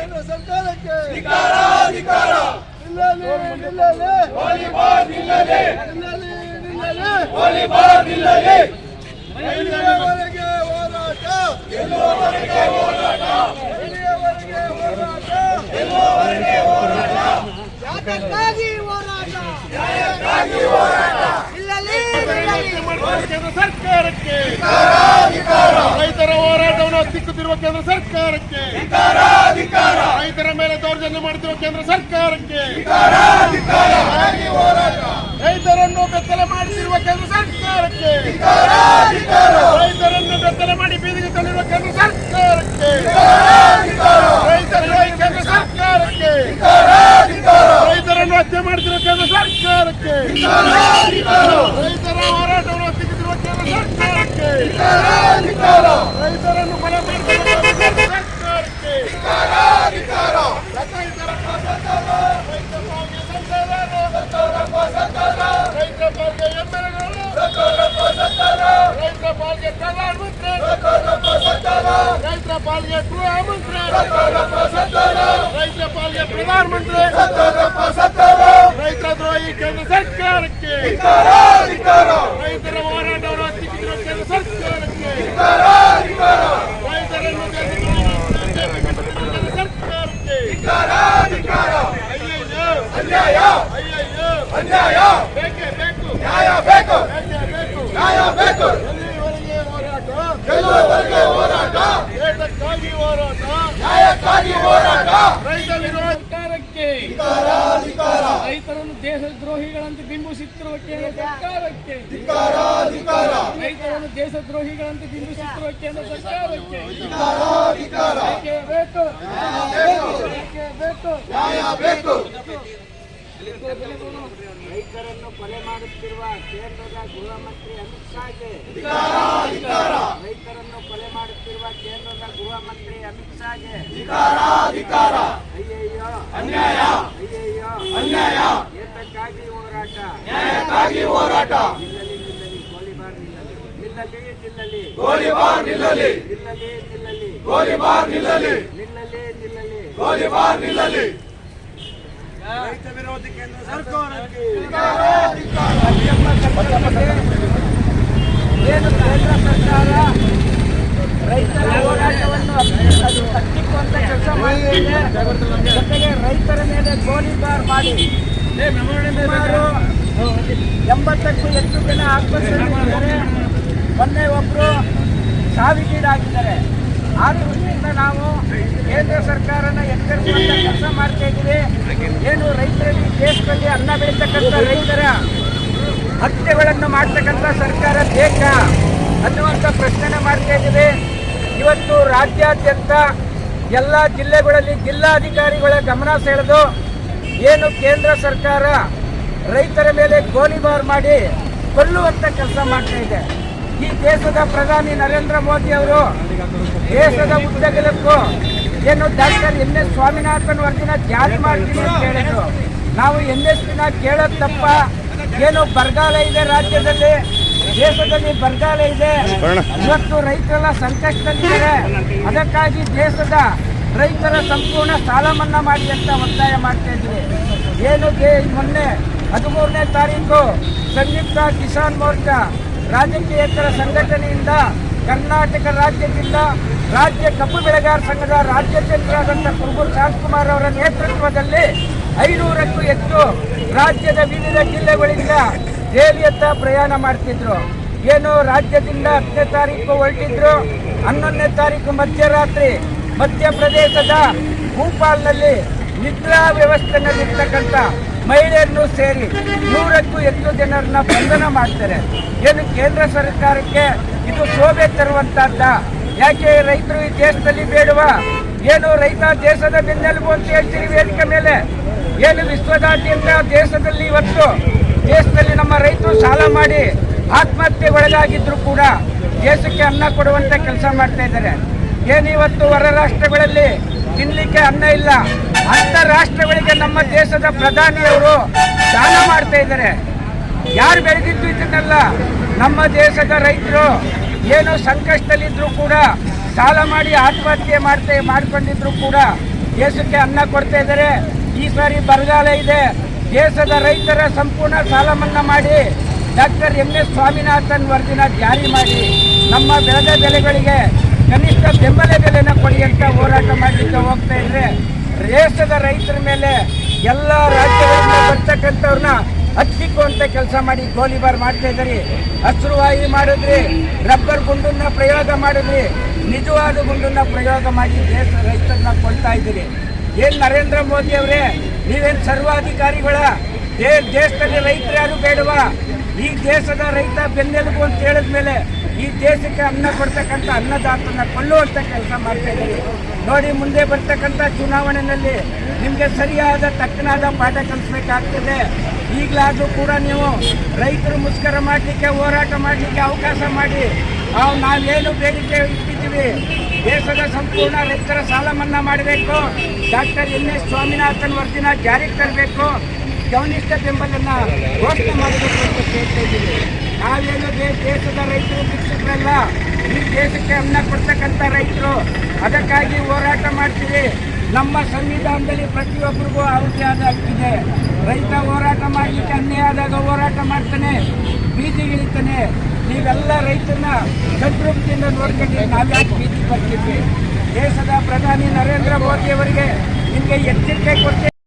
ಕೇಂದ್ರ ಸರ್ಕಾರಕ್ಕೆ. ಧಿಕಾರ ಧಿಕಾರ ನಿಲ್ಲಲಿ ನಿಲ್ಲಲಿ ಹೋರಾಟ? ಹೋರಾಟ? ಹೋರಾಟ? ಹೋರಾಟ? ಹೋರಾಟ? ಸರ್ಕಾರಕ್ಕೆ ಧಿಕಾರ ಧಿಕಾರ ರೈತರ ಹೋರಾಟವನ್ನು ಹತ್ತಿಕ್ಕುತ್ತಿರುವ ಕೇಂದ್ರ ಸರ್ಕಾರ ಮಾಡುತ್ತಿರುವ ಕೇಂದ್ರ ಸರ್ಕಾರಕ್ಕೆ. ರೈತರನ್ನು ಬೆತ್ತಲೆ ಮಾಡುತ್ತಿರುವ ಕೇಂದ್ರ ಸರ್ಕಾರಕ್ಕೆ. ರೈತರನ್ನು ಬೆತ್ತಲೆ ಮಾಡಿ ಬೀದಿಗೆ ತಳ್ಳಿರುವ ಕೇಂದ್ರ ಸರ್ಕಾರಕ್ಕೆ. ಅಧಿಕಾರ ರೈತರ ಕೇಂದ್ರ ಸರ್ಕಾರಕ್ಕೆ. ರೈತರನ್ನು ಹತ್ಯೆ ಮಾಡುತ್ತಿರುವ ಕೇಂದ್ರ ಸರ್ಕಾರಕ್ಕೆ. ರೈತರ ಹೋರಾಟವನ್ನು ಹತ್ತಿಕ್ಕುತ್ತಿರುವ ಕೇಂದ್ರ ಸರ್ಕಾರಕ್ಕೆ. ರೈತರನ್ನು ಕೊಲೆ ಮಾಡುತ್ತಿರುವ ಕೇಂದ್ರ ಸರ್ಕಾರಕ್ಕೆ ಅಧಿಕಾರ ರೈತರ ರೈತ ಪಾಲ್ಗೆ ಸಂಸದರು, ರೈತ ಪಾಲ್ಗೆ ಎಮ್ಮೆಲೆಗಳು, ರೈತ ಪಾಲ್ಗೆ ಪ್ರಧಾನಮಂತ್ರಿ ರೈತ ಪಾಲ್ಗೆ ಗೃಹಮಂತ್ರಿ ರೈತರ ರೈತ ಪಾಲ್ಗೆ ಪ್ರಧಾನಮಂತ್ರಿ ರೈತ ದ್ರೋಹಿ ಕೇಂದ್ರ ಸರ್ಕಾರಕ್ಕೆ. ರೈತರ ಹೋರಾಟವನ್ನು ಹತ್ತಿಕ್ಕಿರುವ ಕೇಂದ್ರ ಸರ್ಕಾರಕ್ಕೆ. ರೈತರನ್ನು ಸರ್ಕಾರಕ್ಕೆ. ಅಯ್ಯಯ್ಯೋ ಅಯ್ಯಯ್ಯೋ ಅನ್ಯಾಯ. ಬೇಕೇ ಬೇಕು. ನ್ಯಾಯ ಬೇಕು. ನ್ಯಾಯ ಬೇಕು. ನ್ಯಾಯ ಬೇಕು. ಎಲ್ಲಿವರೆಗೆ ಹೋರಾಟ? ಹೋರಾಟ. ನ್ಯಾಯಕ್ಕಾಗಿ ಹೋರಾಟ. ರೈತ ವಿರೋಧ ಸರ್ಕಾರಕ್ಕೆ. ಅಧಿಕಾರ ರೈತರನ್ನು ದೇಶದ್ರೋಹಿಗಳಂತೆ ಬಿಂಬಿಸುತ್ತಿರುವ ಕೇಂದ್ರ ಸರ್ಕಾರಕ್ಕೆ. ರೈತರನ್ನು ದೇಶದ್ರೋಹಿಗಳಂತೆ ಬಿಂಬಿಸುತ್ತಿರುವ ಕೇಂದ್ರ ಸರ್ಕಾರಕ್ಕೆ. ಬೇಕೇ. ಬೇಕು. ಬೇಕು. ರೈತರನ್ನು ಕೊಲೆ ಮಾಡುತ್ತಿರುವ ಕೇಂದ್ರದ ಗೃಹ ಮಂತ್ರಿ ಅಮಿತ್ ಶಾಗೆ ರೈತರನ್ನು ಕೊಲೆ ಮಾಡುತ್ತಿರುವ ಕೇಂದ್ರದ ಗೃಹ ಮಂತ್ರಿ ಅಮಿತ್ ಶಾಗೆ ಅಯ್ಯಯ್ಯೋ ಅನ್ಯಾಯ ಅಯ್ಯಯ್ಯೋ ಅನ್ಯಾಯ. ಏತಕ್ಕಾಗಿ ಹೋರಾಟ. ಹೋರಾಟ. ನಿಲ್ಲಲಿ ನಿಲ್ಲಲಿ. ಗೋಲಿಬಾರ್ ನಿಲ್ಲಲಿ. ನಿಲ್ಲಲಿ ನಿಲ್ಲಲಿ. ಗೋಲಿಬಾರ್ ನಿಲ್ಲಲಿ. ನಿಲ್ಲಲಿ ನಿಲ್ಲಲಿ. ಗೋಲಿಬಾರ್ ನಿಲ್ಲಲಿ ನಿಲ್ಲಲಿ ನಿಲ್ಲಲಿ ಗೋಲಿಬಾರ್ ನಿಲ್ಲಲಿ ರೈತ ವಿರೋಧಿ ಏನು ಕೇಂದ್ರ ಸರ್ಕಾರ ರೈತರ ಹೋರಾಟವನ್ನು ಹತ್ತಿಕ್ಕುವಂತ ಕೆಲಸ ಮಾಡಿದೆ ರೈತರ ಮೇಲೆ ಗೋಲಿಬಾರ್ ಮಾಡಿ ಎಂಬತ್ತಕ್ಕೂ ಹೆಚ್ಚು ಜನ ಆತ್ಮಹತ್ಯೆ ಮೊನ್ನೆ ಒಬ್ಬರು ಸಾವಿಗೀಡಾಗಿದ್ದಾರೆ. ಆ ದೃಷ್ಟಿಯಿಂದ ನಾವು ಕೇಂದ್ರ ಸರ್ಕಾರನ ಎಚ್ಚರಿಸುವಂತ ಕೆಲಸ ಮಾಡ್ತಾ ಇದ್ದೀವಿ. ಏನು ರೈತರಲ್ಲಿ ದೇಶದಲ್ಲಿ ಅನ್ನ ಬೆಳೀತಕ್ಕಂಥ ರೈತರ ಹತ್ಯೆಗಳನ್ನು ಮಾಡ್ತಕ್ಕಂಥ ಸರ್ಕಾರ ಬೇಕಾ ಅನ್ನುವಂಥ ಪ್ರಶ್ನೆ ಮಾಡ್ತಾ ಇದ್ದೀವಿ. ಇವತ್ತು ರಾಜ್ಯಾದ್ಯಂತ ಎಲ್ಲ ಜಿಲ್ಲೆಗಳಲ್ಲಿ ಜಿಲ್ಲಾಧಿಕಾರಿಗಳ ಗಮನ ಸೆಳೆದು ಏನು ಕೇಂದ್ರ ಸರ್ಕಾರ ರೈತರ ಮೇಲೆ ಗೋಲಿಬಾರ್ ಮಾಡಿ ಕೊಲ್ಲುವಂಥ ಕೆಲಸ ಮಾಡ್ತಾ ಈ ದೇಶದ ಪ್ರಧಾನಿ ನರೇಂದ್ರ ಮೋದಿ ಅವರು ದೇಶದ ಉದ್ದಗಲಕ್ಕೂ ಏನು ಡಾಕ್ಟರ್ ಎಂ ಎಸ್ ಸ್ವಾಮಿನಾಥನ್ ವರದಿನ ಜಾರಿ ಮಾಡ್ತೀನಿ ಅಂತ ಹೇಳಿದ್ರು. ನಾವು ಎನ್ ಎಸ್ ಪಿನ ಕೇಳೋದು ತಪ್ಪ. ಏನು ಬರಗಾಲ ಇದೆ ರಾಜ್ಯದಲ್ಲಿ? ದೇಶದಲ್ಲಿ ಬರಗಾಲ ಇದೆ. ಇವತ್ತು ರೈತರೆಲ್ಲ ಸಂಕಷ್ಟದಲ್ಲಿದ್ದಾರೆ. ಅದಕ್ಕಾಗಿ ದೇಶದ ರೈತರ ಸಂಪೂರ್ಣ ಸಾಲ ಮನ್ನಾ ಮಾಡಿ ಅಂತ ಒತ್ತಾಯ ಮಾಡ್ತಾ ಇದ್ವಿ. ಏನು ಮೊನ್ನೆ ಹದಿಮೂರನೇ ತಾರೀಕು ಸಂಯುಕ್ತ ಕಿಸಾನ್ ಮೋರ್ಚಾ ರಾಜಕೀಯೇತರ ಸಂಘಟನೆಯಿಂದ ಕರ್ನಾಟಕ ರಾಜ್ಯದಿಂದ ರಾಜ್ಯ ಕಬ್ಬು ಬೆಳೆಗಾರ ಸಂಘದ ರಾಜ್ಯಾಧ್ಯಕ್ಷರಾದಂಥ ಕುರುಬೂರು ಶಾಂತಕುಮಾರ್ ಅವರ ನೇತೃತ್ವದಲ್ಲಿ ಐನೂರಕ್ಕೂ ಹೆಚ್ಚು ರಾಜ್ಯದ ವಿವಿಧ ಜಿಲ್ಲೆಗಳಿಂದ ದೆಹಲಿಯತ್ತ ಪ್ರಯಾಣ ಮಾಡ್ತಿದ್ರು. ಏನು ರಾಜ್ಯದಿಂದ ಹತ್ತನೇ ತಾರೀಕು ಹೊರಟಿದ್ರು. ಹನ್ನೊಂದನೇ ತಾರೀಕು ಮಧ್ಯರಾತ್ರಿ ಮಧ್ಯಪ್ರದೇಶದ ಭೂಪಾಲ್ನಲ್ಲಿ ನಿದ್ರಾ ವ್ಯವಸ್ಥೆನಲ್ಲಿರ್ತಕ್ಕಂಥ ಮಹಿಳೆಯನ್ನು ಸೇರಿ ನೂರಕ್ಕೂ ಹೆಚ್ಚು ಜನರನ್ನ ಬಂಧನ ಮಾಡ್ತಾರೆ. ಏನು ಕೇಂದ್ರ ಸರ್ಕಾರಕ್ಕೆ ಇದು ಶೋಭೆ ತರುವಂತಹದ್ದ? ಯಾಕೆ ರೈತರು ಈ ದೇಶದಲ್ಲಿ ಬೇಡುವ? ಏನು ರೈತ ದೇಶದ ಬೆನ್ನೆಲುಬು ಅಂತ ಹೇಳ್ತೀರಿ ವೇದಿಕೆ ಮೇಲೆ? ಏನು ವಿಶ್ವದಾದ್ಯಂತ ದೇಶದಲ್ಲಿ ಇವತ್ತು? ದೇಶದಲ್ಲಿ ನಮ್ಮ ರೈತರು ಸಾಲ ಮಾಡಿ ಆತ್ಮಹತ್ಯೆ ಆತ್ಮಹತ್ಯೆಗೊಳಗಾಗಿದ್ರು ಕೂಡ ದೇಶಕ್ಕೆ ಅನ್ನ ಕೊಡುವಂತ ಕೆಲಸ ಮಾಡ್ತಾ ಇದ್ದಾರೆ. ಏನು ಇವತ್ತು ಹೊರ ರಾಷ್ಟ್ರಗಳಲ್ಲಿ ತಿನ್ಲಿಕ್ಕೆ ಅನ್ನ ಇಲ್ಲ. ಅಂತ ರಾಷ್ಟ್ರಗಳಿಗೆ ನಮ್ಮ ದೇಶದ ಪ್ರಧಾನಿಯವರು ದಾನ ಮಾಡ್ತಾ ಇದ್ದಾರೆ. ಯಾರು ಬೆಳೆದಿದ್ದು ಇದನ್ನೆಲ್ಲ ನಮ್ಮ ದೇಶದ ರೈತರು ಏನು ಸಂಕಷ್ಟದಲ್ಲಿದ್ರು ಕೂಡ ಸಾಲ ಮಾಡಿ ಆತ್ಮಹತ್ಯೆ ಮಾಡ್ತಾ ಮಾಡ್ಕೊಂಡಿದ್ರು ಕೂಡ ದೇಶಕ್ಕೆ ಅನ್ನ ಕೊಡ್ತಾ ಇದ್ದಾರೆ. ಈ ಸಾರಿ ಬರಗಾಲ ಇದೆ. ದೇಶದ ರೈತರ ಸಂಪೂರ್ಣ ಸಾಲ ಮನ್ನಾ ಮಾಡಿ ಡಾಕ್ಟರ್ ಎಂ ಎಸ್ ಸ್ವಾಮಿನಾಥನ್ ವರದಿನ ಜಾರಿ ಮಾಡಿ ನಮ್ಮ ಬೆಳೆದ ಬೆಲೆಗಳಿಗೆ ಕನಿಷ್ಠ ಬೆಂಬಲ ಬೆಲೆನ ಕೊಡಿ ಹೋರಾಟ ಮಾಡಲಿಕ್ಕೆ ಹೋಗ್ತಾ ಇದ್ರೆ, ದೇಶದ ರೈತರ ಮೇಲೆ ಎಲ್ಲ ರಾಜ್ಯಗಳಿಂದ ಬರ್ತಕ್ಕಂಥವ್ರನ್ನ ಹತ್ತಿಕ್ಕುವಂತ ಕೆಲಸ ಮಾಡಿ ಗೋಲಿಬಾರ್ ಮಾಡ್ತಾ ಇದ್ದೀರಿ. ಹಸಿರುವಾಯಿ ಮಾಡಿದ್ರಿ, ರಬ್ಬರ್ ಗುಂಡನ್ನ ಪ್ರಯೋಗ ಮಾಡಿದ್ರಿ, ನಿಜವಾದ ಗುಂಡನ್ನ ಪ್ರಯೋಗ ಮಾಡಿ ದೇಶ ರೈತರನ್ನ ಕೊಡ್ತಾ ಇದ್ದೀರಿ. ಏನ್ ನರೇಂದ್ರ ಮೋದಿ ಅವರೇ, ನೀವೇನ್ ಸರ್ವಾಧಿಕಾರಿಗಳ ದೇಶದಲ್ಲಿ ರೈತರು ಯಾರು ಬೇಡವಾ? ಈ ದೇಶದ ರೈತ ಬೆನ್ನೆಲುಬು ಅಂತ ಹೇಳಿದ್ಮೇಲೆ ಈ ದೇಶಕ್ಕೆ ಅನ್ನ ಕೊಡ್ತಕ್ಕಂಥ ಅನ್ನದಾತನ ಕೊಲ್ಲುವಂತ ಕೆಲಸ ಮಾಡ್ತಾ ಇದ್ದೀರಿ. ನೋಡಿ, ಮುಂದೆ ಬರ್ತಕ್ಕಂಥ ಚುನಾವಣೆಯಲ್ಲಿ ನಿಮಗೆ ಸರಿಯಾದ ತಕ್ಕನಾದ ಪಾಠ ಕಲಿಸ್ಬೇಕಾಗ್ತದೆ. ಈಗಲಾದರೂ ಕೂಡ ನೀವು ರೈತರು ಮುಷ್ಕರ ಮಾಡಲಿಕ್ಕೆ, ಹೋರಾಟ ಮಾಡಲಿಕ್ಕೆ ಅವಕಾಶ ಮಾಡಿ. ನಾವು ನಾವೇನು ಬೇಡಿಕೆ ಇಟ್ಟಿದ್ದೀವಿ? ದೇಶದ ಸಂಪೂರ್ಣ ರೈತರ ಸಾಲ ಮನ್ನಾ ಮಾಡಬೇಕು. ಡಾಕ್ಟರ್ ಎನ್ ಎಸ್ ಸ್ವಾಮಿನಾಥನ್ ವರದಿನ ಜಾರಿಗೆ ತರಬೇಕು. ಕಮ್ಯುನಿಸ್ಟ್ ಬೆಂಬಲನ್ನ ಘೋಷಣೆ ಮಾಡಬೇಕು ಅಂತ ಕೇಳ್ತಾ ಇದ್ದೀವಿ. ದೇಶದ ರೈತರು ಭಿಕ್ಷಕರಲ್ಲ. ಈ ದೇಶಕ್ಕೆ ಅನ್ನ ಕೊಡ್ತಕ್ಕಂಥ ರೈತರು. ಅದಕ್ಕಾಗಿ ಹೋರಾಟ ಮಾಡ್ತೀವಿ. ನಮ್ಮ ಸಂವಿಧಾನದಲ್ಲಿ ಪ್ರತಿಯೊಬ್ಬರಿಗೂ ಅವಧಿ ಆದ ಹಕ್ಕಿದೆ ರೈತ ಹೋರಾಟ ಮಾಡಲಿಕ್ಕೆ ಅನ್ಯಾಯ ಆದಾಗ ಹೋರಾಟ ಮಾಡ್ತಾನೆ ಬೀದಿಗಿಳಿತಾನೆ ನೀವೆಲ್ಲ ರೈತರನ್ನ ಸಂತೃಪ್ತಿಯಿಂದ ನೋಡ್ಕೊಂಡು ನಾವ್ಯಾಕೆ ಬೀದಿ ಬರ್ತೀವಿ ದೇಶದ ಪ್ರಧಾನಿ ನರೇಂದ್ರ ಮೋದಿಯವರಿಗೆ ನಿಮಗೆ ಎಚ್ಚರಿಕೆ ಕೊಡ್ತೇವೆ